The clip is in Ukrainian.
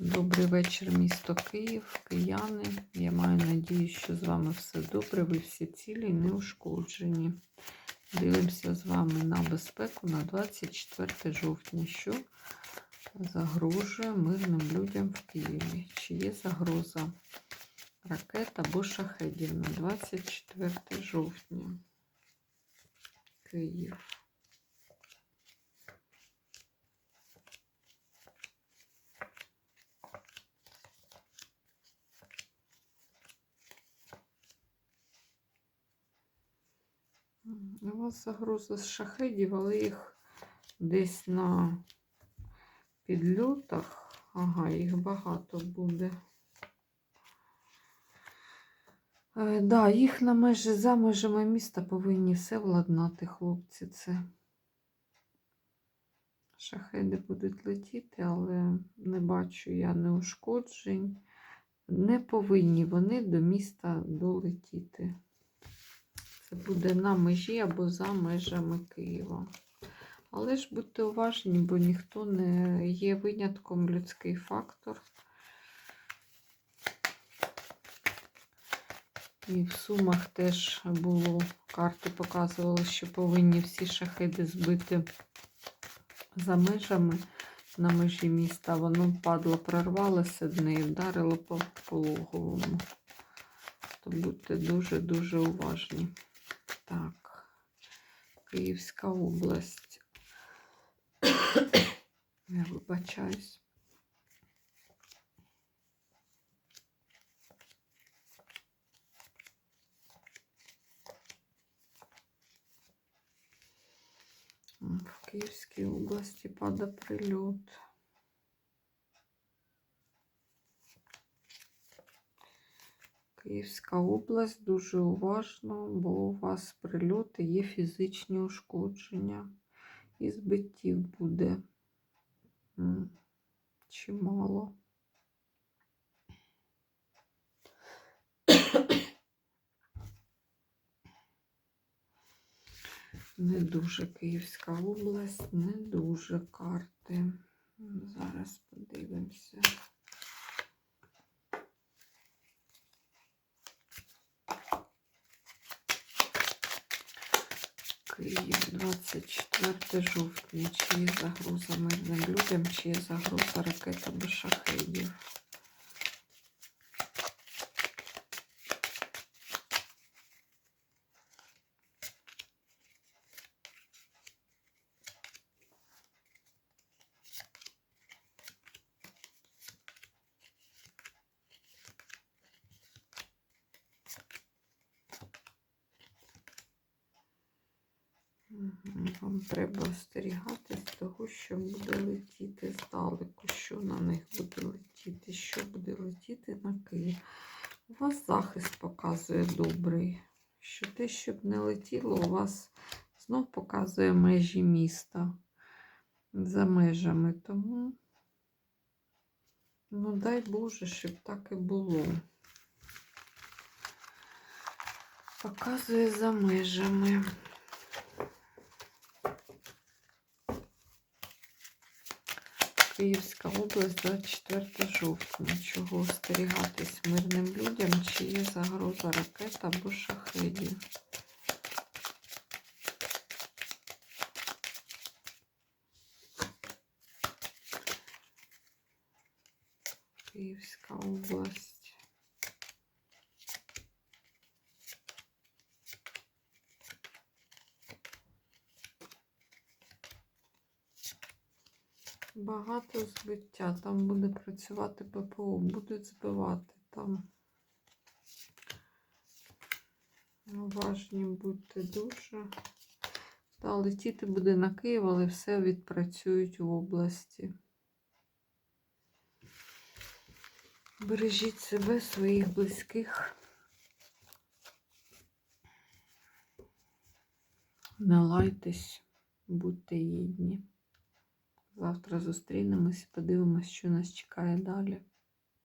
Добрий вечір, місто Київ, кияни. Я маю надію, що з вами все добре. Ви всі цілі і неушкоджені. Дивимося з вами на безпеку на 24 жовтня, що загрожує мирним людям в Києві. Чи є загроза ракет або шахедів на 24 жовтня? Київ. У вас загроза з шахедів, але їх десь на підльотах. Ага, їх багато буде. Е, да, їх на межі за межами міста повинні все владнати, хлопці. Це шахеди будуть летіти, але не бачу я неушкоджень. Не повинні вони до міста долетіти. Це буде на межі або за межами Києва. Але ж будьте уважні, бо ніхто не є винятком людський фактор. І в Сумах теж було, карти показували, що повинні всі шахиди збити за межами на межі міста. Воно падло, прорвалося до неї, вдарило по пологовому. То будьте дуже-дуже уважні. Так, Київська область. Я вибачаюсь. В Київській області падає прильот. Київська область дуже уважно, бо у вас прильоти є фізичні ушкодження. І збиттів буде чимало. Не дуже Київська область, не дуже карти. Зараз подивимося. Київ 24 жовтня. Чи є загроза мирним людям, чи є загроза ракет або шахедів? Вам треба остерігатись того, що буде летіти здалеку, що на них буде летіти, що буде летіти на Київ. У вас захист показує добрий. Що те, щоб не летіло, у вас знов показує межі міста за межами. Тому, ну дай Боже, щоб так і було. Показує за межами. Київська область, 24 жовтня. Чого остерігатись мирним людям, чи є загроза ракет або шахедів? Київська область. Багато збиття. Там буде працювати ППО, будуть збивати там. Уважні будьте дуже. Та летіти буде на Київ, але все відпрацюють в області. Бережіть себе, своїх близьких. Не лайтесь, будьте гідні. Завтра зустрінемось, подивимось, що нас чекає далі.